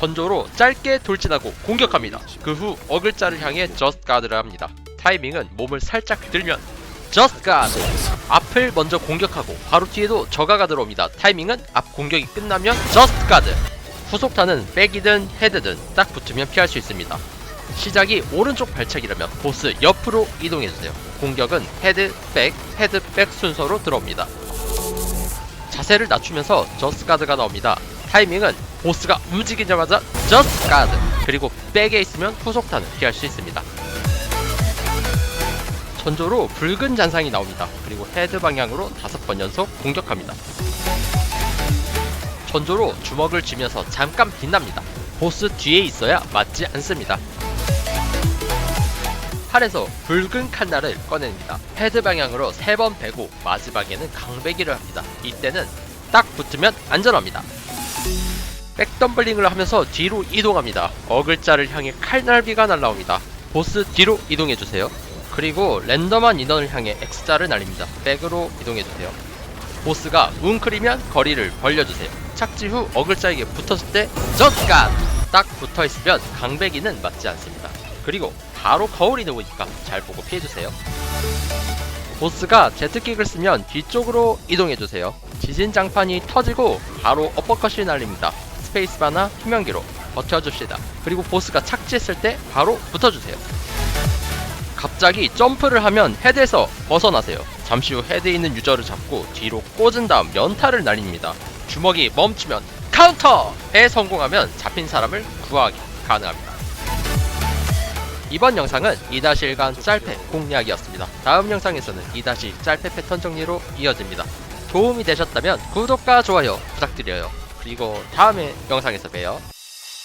전조로 짧게 돌진하고 공격합니다. 그 후 어글자를 향해 저스트 가드를 합니다. 타이밍은 몸을 살짝 들면 저스트 가드 앞을 먼저 공격하고 바로 뒤에도 저가가 들어옵니다. 타이밍은 앞 공격이 끝나면 저스트 가드 후속타는 백이든 헤드든 딱 붙으면 피할 수 있습니다. 시작이 오른쪽 발차기라면 보스 옆으로 이동해주세요. 공격은 헤드, 백, 헤드, 백 순서로 들어옵니다. 자세를 낮추면서 저스트 가드가 나옵니다. 타이밍은 보스가 움직이자마자 저스트 가드 그리고 백에 있으면 후속타는 피할 수 있습니다. 전조로 붉은 잔상이 나옵니다. 그리고 헤드 방향으로 다섯 번 연속 공격합니다. 전조로 주먹을 쥐면서 잠깐 빛납니다. 보스 뒤에 있어야 맞지 않습니다. 팔에서 붉은 칼날을 꺼냅니다. 헤드 방향으로 세 번 베고 마지막에는 강배기를 합니다. 이때는 딱 붙으면 안전합니다. 백덤블링을 하면서 뒤로 이동합니다. 어글자를 향해 칼날비가 날라옵니다. 보스 뒤로 이동해주세요. 그리고 랜덤한 인원을 향해 X자를 날립니다. 백으로 이동해주세요. 보스가 웅크리면 거리를 벌려주세요. 착지 후 어글자에게 붙었을 때 저스간! 딱 붙어있으면 강배기는 맞지 않습니다. 그리고 바로 거울이 나오니까 잘 보고 피해주세요. 보스가 제트킥을 쓰면 뒤쪽으로 이동해주세요. 지진장판이 터지고 바로 어퍼컷이 날립니다. 스페이스바나 투명기로 버텨줍시다. 그리고 보스가 착지했을 때 바로 붙어주세요. 갑자기 점프를 하면 헤드에서 벗어나세요. 잠시 후 헤드에 있는 유저를 잡고 뒤로 꽂은 다음 연타를 날립니다. 주먹이 멈추면 카운터에 성공하면 잡힌 사람을 구하기 가능합니다. 이번 영상은 2-1간 짤패 공략이었습니다. 다음 영상에서는 2- 짤패 패턴 정리로 이어집니다. 도움이 되셨다면 구독과 좋아요 부탁드려요. 그리고 다음에 영상에서 봬요.